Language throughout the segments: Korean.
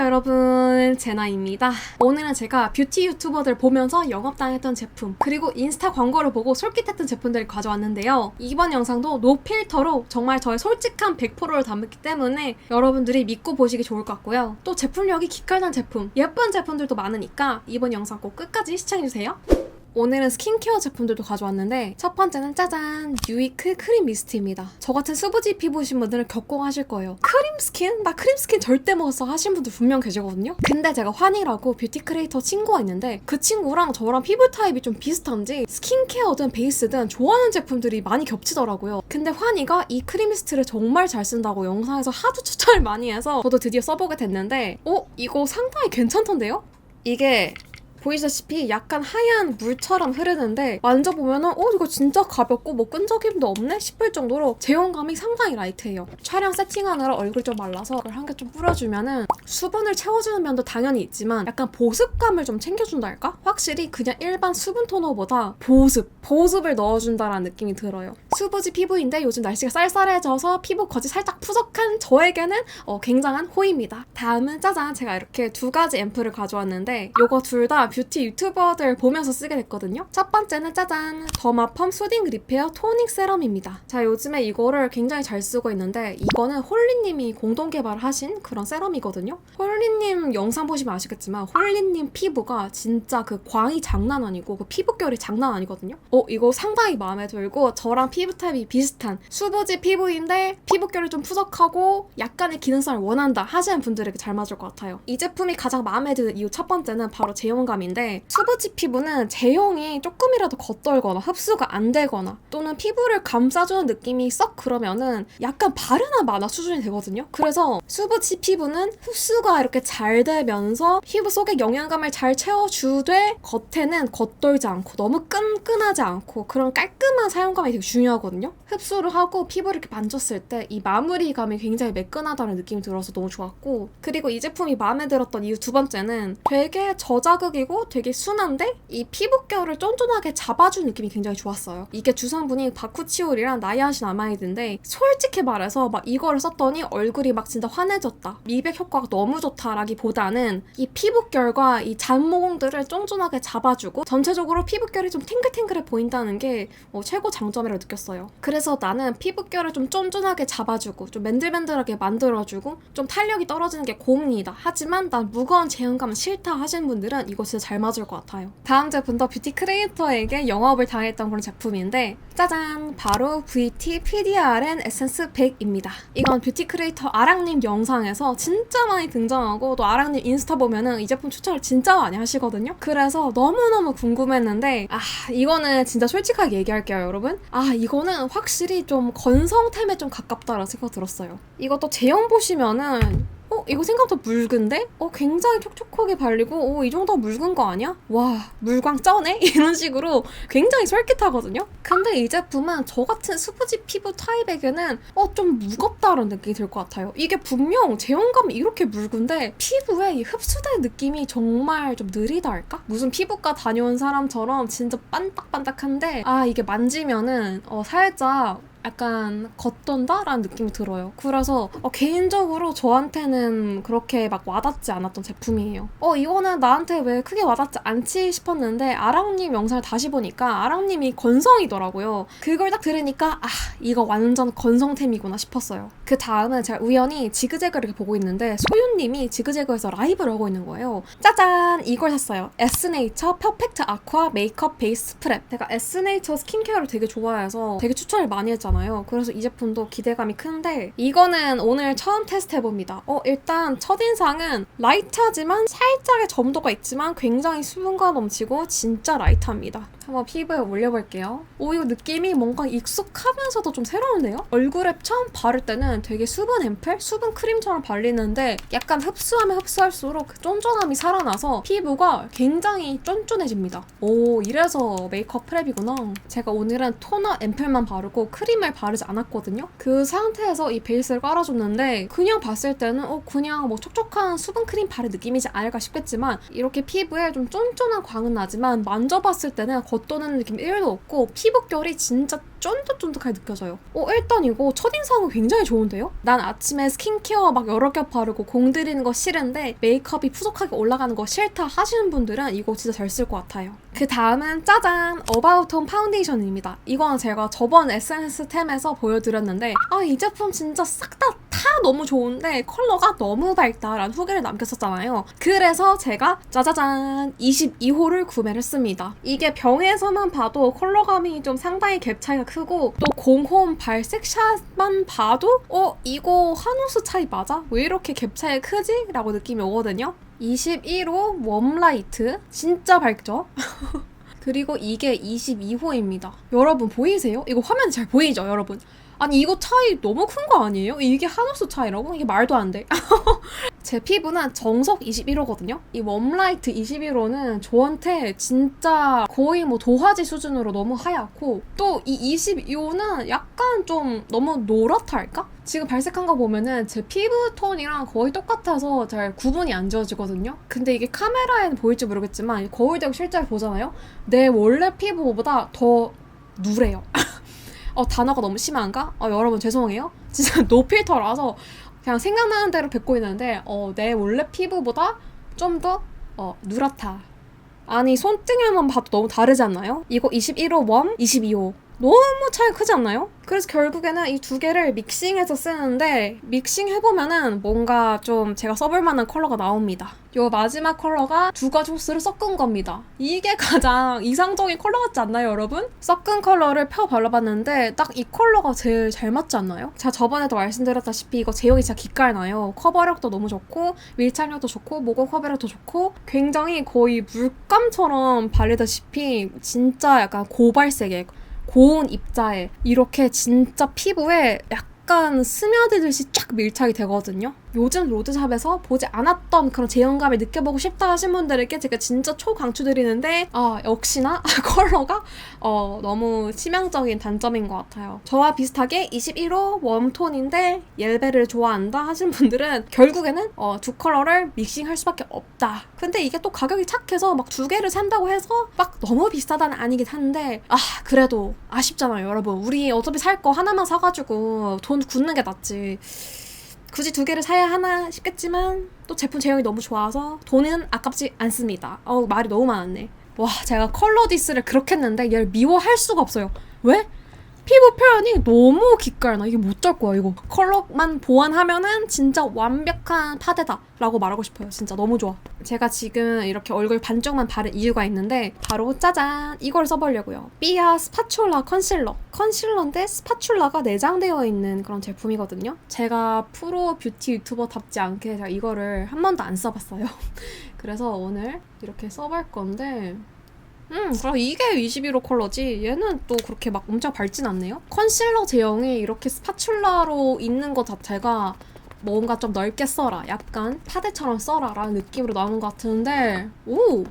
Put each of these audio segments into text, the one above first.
여러분 제나입니다. 오늘은 제가 뷰티 유튜버들 보면서 영업당했던 제품 그리고 인스타 광고를 보고 솔깃했던 제품들을 가져왔는데요. 이번 영상도 노 필터로 정말 저의 솔직한 100%를 담았기 때문에 여러분들이 믿고 보시기 좋을 것 같고요. 또 제품력이 기깔난 제품, 예쁜 제품들도 많으니까 이번 영상 꼭 끝까지 시청해주세요. 오늘은 스킨케어 제품들도 가져왔는데 첫 번째는 짜잔 유이크 크림 미스트입니다. 저 같은 수부지 피부신 분들은 겪어하실 거예요. 크림 스킨? 나 크림 스킨 절대 먹었어 하신 분들 분명 계시거든요. 근데 제가 환이라고 뷰티 크리에이터 친구가 있는데 그 친구랑 저랑 피부 타입이 좀 비슷한지 스킨케어든 베이스든 좋아하는 제품들이 많이 겹치더라고요. 근데 환이가 이 크림 미스트를 정말 잘 쓴다고 영상에서 하도 추천을 많이 해서 저도 드디어 써보게 됐는데 어? 이거 상당히 괜찮던데요? 이게 보이시다시피 약간 하얀 물처럼 흐르는데 만져보면은 어 이거 진짜 가볍고 뭐 끈적임도 없네 싶을 정도로 제형감이 상당히 라이트해요. 촬영 세팅하느라 얼굴이 좀 말라서 이걸 한 개 좀 뿌려주면은 수분을 채워주는 면도 당연히 있지만 약간 보습감을 좀 챙겨준다 할까? 확실히 그냥 일반 수분 토너보다 보습, 보습을 넣어준다라는 느낌이 들어요. 수부지 피부인데 요즘 날씨가 쌀쌀해져서 피부 겉이 살짝 푸석한 저에게는 어, 굉장한 호입니다. 다음은 짜잔 제가 이렇게 두 가지 앰플을 가져왔는데 요거 둘 다 뷰티 유튜버들 보면서 쓰게 됐거든요. 첫 번째는 짜잔 더마펌 소딩 리페어 토닝 세럼입니다. 자 요즘에 이거를 굉장히 잘 쓰고 있는데 이거는 홀리님이 공동 개발하신 그런 세럼이거든요. 홀리님 영상 보시면 아시겠지만 홀리님 피부가 진짜 그 광이 장난 아니고 그 피부결이 장난 아니거든요. 어 이거 상당히 마음에 들고 저랑 피부 타입이 비슷한 수부지 피부인데 피부결이 좀 푸석하고 약간의 기능성을 원한다 하시는 분들에게 잘 맞을 것 같아요. 이 제품이 가장 마음에 드는 이유 첫 번째는 바로 제형감인데 수부지 피부는 제형이 조금이라도 겉돌거나 흡수가 안 되거나 또는 피부를 감싸주는 느낌이 썩 그러면은 약간 바르나 마나 수준이 되거든요. 그래서 수부지 피부는 흡수가 이렇게 잘 되면서 피부 속에 영양감을 잘 채워주되 겉에는 겉돌지 않고 너무 끈끈하지 않고 그런 깔끔한 사용감이 되게 중요 하거든요. 흡수를 하고 피부를 이렇게 만졌을 때 이 마무리감이 굉장히 매끈하다는 느낌이 들어서 너무 좋았고 그리고 이 제품이 마음에 들었던 이유 두 번째는 되게 저자극이고 되게 순한데 이 피부결을 쫀쫀하게 잡아준 느낌이 굉장히 좋았어요. 이게 주성분이 바쿠치올이랑 나이아신 아마이드인데 솔직히 말해서 막 이거를 썼더니 얼굴이 막 진짜 환해졌다. 미백 효과가 너무 좋다라기보다는 이 피부결과 이 잔모공들을 쫀쫀하게 잡아주고 전체적으로 피부결이 좀 탱글탱글해 보인다는 게 어, 최고 장점이라고 느꼈어요. 그래서 나는 피부결을 좀 쫀쫀하게 잡아주고 좀 맨들맨들하게 만들어주고 좀 탄력이 떨어지는 게 고민이다. 하지만 난 무거운 제형감은 싫다 하시는 분들은 이거 진짜 잘 맞을 것 같아요. 다음 제품도 뷰티 크리에이터에게 영업을 당했던 그런 제품인데 짜잔! 바로 VT PDRN 에센스 100입니다. 이건 뷰티 크리에이터 아랑님 영상에서 진짜 많이 등장하고 또 아랑님 인스타 보면은 이 제품 추천을 진짜 많이 하시거든요. 그래서 너무너무 궁금했는데 아 이거는 진짜 솔직하게 얘기할게요 여러분. 아 이거 는 확실히 좀 건성템에 좀 가깝다라는 생각 들었어요. 이것도 제형 보시면은 어, 이거 생각보다 묽은데? 어, 굉장히 촉촉하게 발리고, 어, 이 정도 묽은 거 아니야? 와, 물광 쩌네? 이런 식으로 굉장히 솔깃하거든요? 근데 이 제품은 저 같은 수부지 피부 타입에게는, 어, 좀 무겁다는 느낌이 들 것 같아요. 이게 분명 제형감이 이렇게 묽은데, 피부에 이 흡수된 느낌이 정말 좀 느리다 할까? 무슨 피부과 다녀온 사람처럼 진짜 반딱반딱한데, 아, 이게 만지면은, 어, 살짝, 약간 겉돈다라는 느낌이 들어요. 그래서 어, 개인적으로 저한테는 그렇게 막 와닿지 않았던 제품이에요. 어 이거는 나한테 왜 크게 와닿지 않지 싶었는데 아랑님 영상을 다시 보니까 아랑님이 건성이더라고요. 그걸 딱 들으니까 아 이거 완전 건성템이구나 싶었어요. 그 다음은 제가 우연히 지그재그를 보고 있는데 소윤님이 지그재그에서 라이브를 하고 있는 거예요. 짜잔 이걸 샀어요. 에스네이처 퍼펙트 아쿠아 메이크업 베이스 프랩. 제가 에스네이처 스킨케어를 되게 좋아해서 되게 추천을 많이 했잖아요. 그래서 이 제품도 기대감이 큰데 이거는 오늘 처음 테스트 해봅니다. 어 일단 첫인상은 라이트하지만 살짝의 점도가 있지만 굉장히 수분감 넘치고 진짜 라이트합니다. 한번 피부에 올려볼게요. 오 이거 느낌이 뭔가 익숙하면서도 좀 새로운데요? 얼굴에 처음 바를 때는 되게 수분 앰플? 수분 크림처럼 발리는데 약간 흡수하면 흡수할수록 그 쫀쫀함이 살아나서 피부가 굉장히 쫀쫀해집니다. 오 이래서 메이크업 프랩이구나. 제가 오늘은 토너 앰플만 바르고 크림 크림을 바르지 않았거든요. 그 상태에서 이 베이스를 깔아줬는데 그냥 봤을 때는 어 그냥 뭐 촉촉한 수분 크림 바른 느낌이지 않을까 싶겠지만 이렇게 피부에 좀 쫀쫀한 광은 나지만 만져봤을 때는 겉 도는 느낌 1도 없고 피부결이 진짜 쫀득쫀득하게 느껴져요. 어 일단 이거 첫인상은 굉장히 좋은데요? 난 아침에 스킨케어 막 여러 겹 바르고 공들이는 거 싫은데 메이크업이 푸석하게 올라가는 거 싫다 하시는 분들은 이거 진짜 잘 쓸 것 같아요. 그 다음은 짜잔! 어바웃톤 파운데이션입니다. 이건 제가 저번 에센스 템에서 보여드렸는데 아 이 제품 진짜 싹 다 다 너무 좋은데 컬러가 너무 밝다라는 후기를 남겼었잖아요. 그래서 제가 짜자잔 22호를 구매를 했습니다. 이게 병에서만 봐도 컬러감이 좀 상당히 갭 차이가 크고 또 공홈 발색샷만 봐도 어 이거 한우스 차이 맞아? 왜 이렇게 갭 차이 크지? 라고 느낌이 오거든요. 21호 웜라이트 진짜 밝죠? 그리고 이게 22호입니다. 여러분 보이세요? 이거 화면 잘 보이죠, 여러분? 아니 이거 차이 너무 큰 거 아니에요? 이게 한우스 차이라고? 이게 말도 안 돼. 제 피부는 정석 21호거든요. 이 웜라이트 21호는 저한테 진짜 거의 뭐 도화지 수준으로 너무 하얗고 또 이 22호는 약간 좀 너무 노랗다 할까? 지금 발색한 거 보면은 제 피부 톤이랑 거의 똑같아서 잘 구분이 안 지어지거든요. 근데 이게 카메라에는 보일지 모르겠지만 거울 대고 실제로 보잖아요. 내 원래 피부보다 더 누래요. 어, 단어가 너무 심한가? 어, 여러분 죄송해요. 진짜 노필터라서 그냥 생각나는 대로 뱉고 있는데 어, 내 원래 피부보다 좀 더 어, 누렇다. 아니 손등에만 봐도 너무 다르지 않나요? 이거 21호 웜, 22호 너무 차이 크지 않나요? 그래서 결국에는 이 두 개를 믹싱해서 쓰는데 믹싱 해보면은 뭔가 좀 제가 써볼 만한 컬러가 나옵니다. 요 마지막 컬러가 두 가지 호스를 섞은 겁니다. 이게 가장 이상적인 컬러 같지 않나요, 여러분? 섞은 컬러를 펴 발라봤는데 딱 이 컬러가 제일 잘 맞지 않나요? 제가 저번에도 말씀드렸다시피 이거 제형이 진짜 기깔나요. 커버력도 너무 좋고 밀착력도 좋고 모공 커버력도 좋고 굉장히 거의 물감처럼 발리다시피 진짜 약간 고발색에 고운 입자에 이렇게 진짜 피부에 약간 스며들듯이 쫙 밀착이 되거든요. 요즘 로드샵에서 보지 않았던 그런 제형감을 느껴보고 싶다 하신 분들에게 제가 진짜 초강추 드리는데 아 역시나 컬러가 어, 너무 치명적인 단점인 것 같아요. 저와 비슷하게 21호 웜톤인데 옐베를 좋아한다 하신 분들은 결국에는 어, 두 컬러를 믹싱할 수밖에 없다. 근데 이게 또 가격이 착해서 막 두 개를 산다고 해서 막 너무 비싸다는 아니긴 한데 아 그래도 아쉽잖아요 여러분. 우리 어차피 살 거 하나만 사가지고 돈 굳는 게 낫지. 굳이 두 개를 사야 하나 싶겠지만 또 제품 제형이 너무 좋아서 돈은 아깝지 않습니다. 어우 말이 너무 많았네. 와 제가 컬러 디스를 그렇게 했는데 얘를 미워할 수가 없어요. 왜? 피부 표현이 너무 기깔나. 이게 못짤 거야 이거. 컬러만 보완하면은 진짜 완벽한 파데다 라고 말하고 싶어요. 진짜 너무 좋아. 제가 지금 이렇게 얼굴 반쪽만 바른 이유가 있는데 바로 짜잔 이걸 써보려고요. 삐아 스파츌라 컨실러. 컨실러인데 스파츌라가 내장되어 있는 그런 제품이거든요. 제가 프로 뷰티 유튜버답지 않게 제가 이거를 한 번도 안 써봤어요. 그래서 오늘 이렇게 써볼 건데 음, 그럼 이게 21호 컬러지. 얘는 또 그렇게 막 엄청 밝진 않네요. 컨실러 제형이 이렇게 스파츌라로 있는 것 자체가 뭔가 좀 넓게 써라. 약간 파데처럼 써라. 라는 느낌으로 나오는 것 같은데, 오!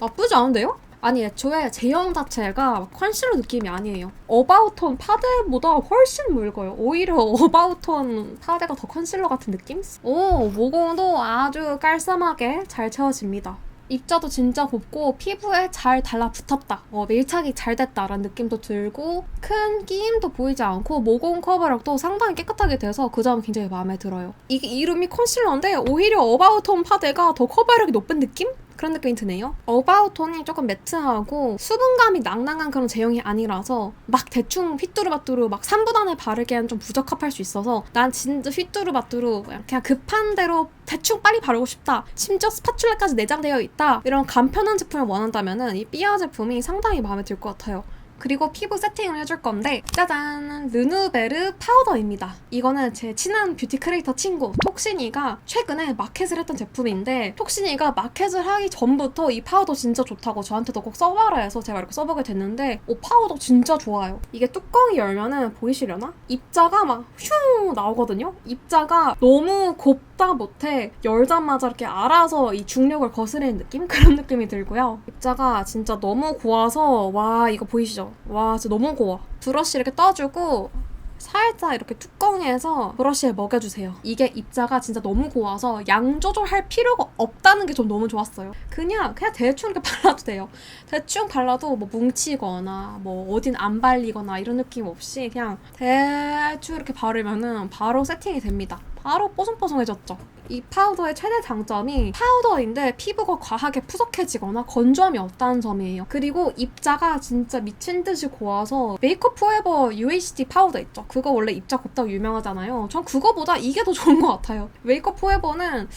나쁘지 않은데요? 아니, 애초에 제형 자체가 컨실러 느낌이 아니에요. 어바웃톤 파데보다 훨씬 묽어요. 오히려 어바웃톤 파데가 더 컨실러 같은 느낌? 오, 모공도 아주 깔쌈하게 잘 채워집니다. 입자도 진짜 곱고 피부에 잘 달라붙었다. 어, 밀착이 잘 됐다라는 느낌도 들고 큰 끼임도 보이지 않고 모공 커버력도 상당히 깨끗하게 돼서 그 점은 굉장히 마음에 들어요. 이게 이름이 컨실러인데 오히려 어바웃톤 파데가 더 커버력이 높은 느낌? 그런 느낌이 드네요. 어바웃 톤이 조금 매트하고 수분감이 낭낭한 그런 제형이 아니라서 막 대충 휘뚜루마뚜루 막 3분 안에 바르기엔 좀 부적합할 수 있어서 난 진짜 휘뚜루마뚜루 그냥, 급한 대로 대충 빨리 바르고 싶다. 심지어 스파츌라까지 내장되어 있다. 이런 간편한 제품을 원한다면은 이 삐아 제품이 상당히 마음에 들 것 같아요. 그리고 피부 세팅을 해줄 건데 짜잔 르누베르 파우더입니다. 이거는 제 친한 뷰티 크리에이터 친구 톡신이가 최근에 마켓을 했던 제품인데 톡신이가 마켓을 하기 전부터 이 파우더 진짜 좋다고 저한테도 꼭 써봐라 해서 제가 이렇게 써보게 됐는데 오 파우더 진짜 좋아요. 이게 뚜껑이 열면은 보이시려나? 입자가 막휘 나오거든요. 입자가 너무 곱 닫다 못해 열자마자 이렇게 알아서 이 중력을 거스르는 느낌? 그런 느낌이 들고요. 입자가 진짜 너무 고와서 와 이거 보이시죠? 와 진짜 너무 고와. 브러쉬 이렇게 떠주고 살짝 이렇게 뚜껑에서 브러쉬에 먹여주세요. 이게 입자가 진짜 너무 고와서 양 조절할 필요가 없다는 게 좀 너무 좋았어요. 그냥 그냥 대충 이렇게 발라도 돼요. 대충 발라도 뭐 뭉치거나 뭐 어딘 안 발리거나 이런 느낌 없이 그냥 대충 이렇게 바르면은 바로 세팅이 됩니다. 바로 뽀송뽀송해졌죠. 이 파우더의 최대 장점이 파우더인데 피부가 과하게 푸석해지거나 건조함이 없다는 점이에요. 그리고 입자가 진짜 미친 듯이 고와서 메이크업 포에버 UHD 파우더 있죠. 그거 원래 입자 곱다고 유명하잖아요. 전 그거보다 이게 더 좋은 것 같아요. 메이크업 포에버는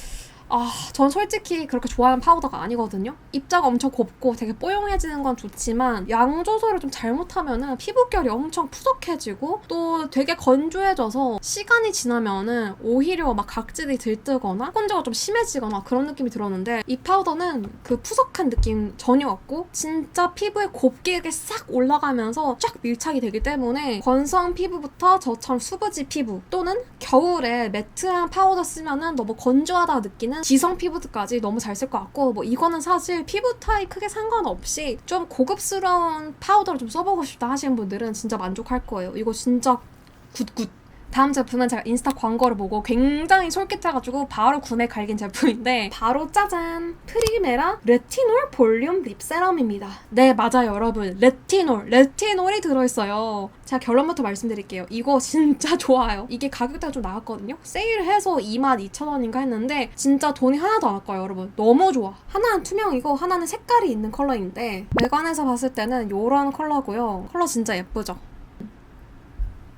아, 전 솔직히 그렇게 좋아하는 파우더가 아니거든요. 입자가 엄청 곱고 되게 뽀용해지는 건 좋지만 양 조절을 좀 잘못하면은 피부결이 엄청 푸석해지고 또 되게 건조해져서 시간이 지나면은 오히려 막 각질이 들뜨거나 건조가 좀 심해지거나 그런 느낌이 들었는데 이 파우더는 그 푸석한 느낌 전혀 없고 진짜 피부에 곱게 싹 올라가면서 쫙 밀착이 되기 때문에 건성 피부부터 저처럼 수부지 피부 또는 겨울에 매트한 파우더 쓰면은 너무 건조하다 느끼는 지성 피부까지 너무 잘 쓸 것 같고 뭐 이거는 사실 피부 타입 크게 상관없이 좀 고급스러운 파우더를 좀 써보고 싶다 하시는 분들은 진짜 만족할 거예요. 이거 진짜 굿굿. 다음 제품은 제가 인스타 광고를 보고 굉장히 솔깃해가지고 바로 구매 갈긴 제품인데 바로 짜잔 프리메라 레티놀 볼륨 립 세럼입니다. 네 맞아요 여러분 레티놀 레티놀이 들어있어요. 제가 결론부터 말씀드릴게요. 이거 진짜 좋아요. 이게 가격대가 좀 나왔거든요. 세일해서 22,000원인가 했는데 진짜 돈이 하나도 안 아까워요 여러분. 너무 좋아. 하나는 투명이고 하나는 색깔이 있는 컬러인데 외관에서 봤을 때는 이런 컬러고요. 컬러 진짜 예쁘죠?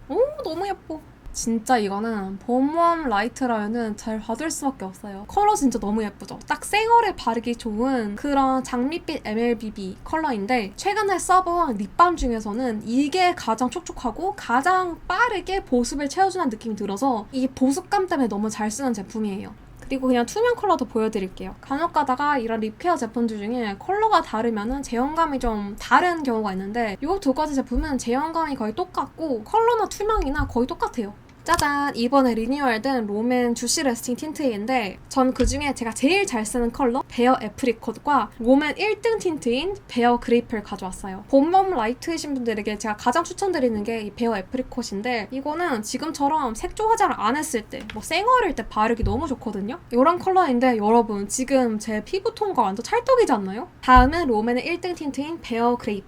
오 너무 예뻐. 진짜 이거는 봄웜 라이트라면은 잘 받을 수밖에 없어요. 컬러 진짜 너무 예쁘죠? 딱 생얼에 바르기 좋은 그런 장밋빛 MLBB 컬러인데 최근에 써본 립밤 중에서는 이게 가장 촉촉하고 가장 빠르게 보습을 채워주는 느낌이 들어서 이 보습감 때문에 너무 잘 쓰는 제품이에요. 그리고 그냥 투명 컬러도 보여드릴게요. 간혹 가다가 이런 립케어 제품들 중에 컬러가 다르면은 제형감이 좀 다른 경우가 있는데 이 두 가지 제품은 제형감이 거의 똑같고 컬러나 투명이나 거의 똑같아요. 짜잔! 이번에 리뉴얼된 롬앤 주시 레스팅 틴트인데 전 그중에 제가 제일 잘 쓰는 컬러 베어 애프리콧과 롬앤 1등 틴트인 베어 그레이프를 가져왔어요. 봄웜 라이트이신 분들에게 제가 가장 추천드리는 게 이 베어 애프리콧인데 이거는 지금처럼 색조 화장을 안 했을 때 뭐 생얼일 때 바르기 너무 좋거든요. 이런 컬러인데 여러분 지금 제 피부톤과 완전 찰떡이지 않나요? 다음은 롬앤의 1등 틴트인 베어 그레이프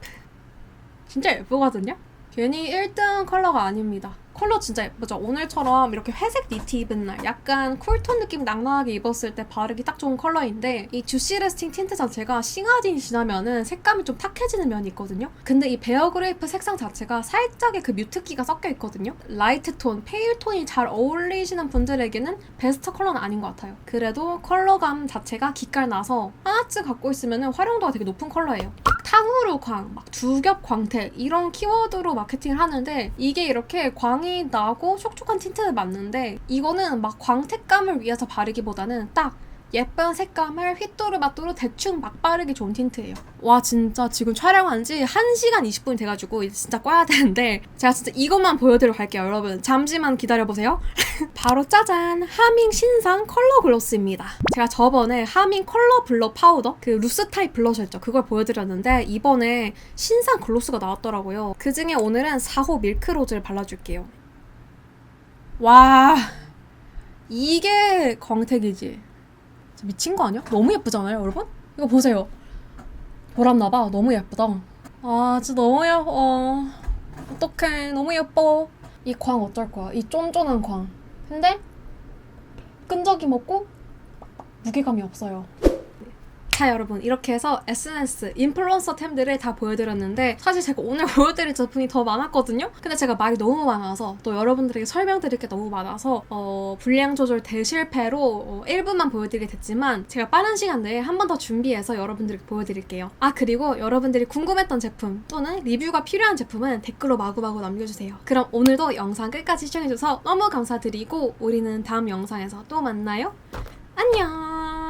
진짜 예쁘거든요? 괜히 1등 컬러가 아닙니다. 컬러 진짜 예쁘죠? 오늘처럼 이렇게 회색 니트 입은 날 약간 쿨톤 느낌 낭낭하게 입었을 때 바르기 딱 좋은 컬러인데 이 주시 레스팅 틴트 자체가 싱하딘 지나면은 색감이 좀 탁해지는 면이 있거든요? 근데 이 베어 그레이프 색상 자체가 살짝의 그 뮤트기가 섞여 있거든요? 라이트 톤, 페일 톤이 잘 어울리시는 분들에게는 베스트 컬러는 아닌 것 같아요. 그래도 컬러감 자체가 기깔 나서 하나쯤 갖고 있으면은 활용도가 되게 높은 컬러예요. 탕후루 광, 막 두겹 광택 이런 키워드로 마케팅을 하는데 이게 이렇게 광이 나고 촉촉한 틴트는 맞는데 이거는 막 광택감을 위해서 바르기보다는 딱 예쁜 색감을 휘뚜루마뚜루 대충 막 바르기 좋은 틴트예요. 와 진짜 지금 촬영한 지 1시간 20분이 돼가지고 진짜 꺼야 되는데 제가 진짜 이것만 보여드리러 갈게요 여러분. 잠시만 기다려보세요. 바로 짜잔 하밍 신상 컬러 글로스입니다. 제가 저번에 하밍 컬러 블러 파우더 그 루스 타입 블러셔였죠. 그걸 보여드렸는데 이번에 신상 글로스가 나왔더라고요. 그 중에 오늘은 4호 밀크로즈를 발라줄게요. 와 이게 광택이지. 미친 거 아니야? 너무 예쁘잖아요, 여러분? 이거 보세요. 보람나봐. 너무 예쁘다. 아, 진짜 너무 예뻐. 어떡해. 너무 예뻐. 이 광 어쩔 거야? 이 쫀쫀한 광. 근데 끈적임 없고 무게감이 없어요. 자 여러분. 이렇게 해서 SNS 인플루언서 템들을 다 보여드렸는데 사실 제가 오늘 보여드릴 제품이 더 많았거든요. 근데 제가 말이 너무 많아서 또 여러분들에게 설명드릴 게 너무 많아서 어, 분량 조절 대실패로 어, 일부만 보여드리게 됐지만 제가 빠른 시간 내에 한 번 더 준비해서 여러분들에게 보여드릴게요. 아 그리고 여러분들이 궁금했던 제품 또는 리뷰가 필요한 제품은 댓글로 마구마구 남겨주세요. 그럼 오늘도 영상 끝까지 시청해주셔서 너무 감사드리고 우리는 다음 영상에서 또 만나요. 안녕